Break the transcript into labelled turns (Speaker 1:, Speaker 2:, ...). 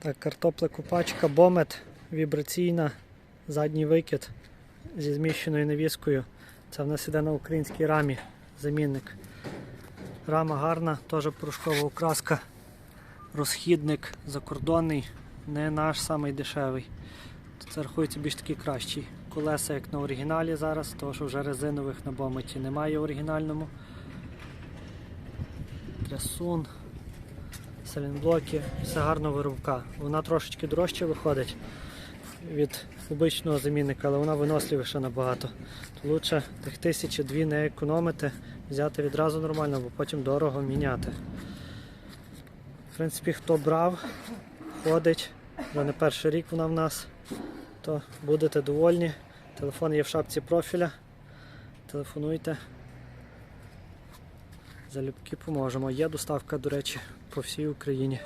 Speaker 1: Так, картопля купачка, бомет, вібраційна, задній викид зі зміщеною навіскою. Це в нас іде на українській рамі замінник. Рама гарна, теж порошкова окраска, розхідник закордонний, не наш самий дешевий. Це рахується більш такий кращий. Колеса як на оригіналі зараз, тому що вже резинових на бометі немає в оригінальному. Трясун, салінблоки, все гарно виробка. Вона трошечки дорожче виходить від обичного замінника, але вона виносливіша набагато. То лучше тих тисячі дві не економити, взяти відразу нормально, бо потім дорого міняти. В принципі, хто брав, ходить, вже не перший рік вона в нас, то будете довольні. Телефон є в шапці профіля. Телефонуйте. Залюбки поможемо. Є доставка, до речі, по всій Україні.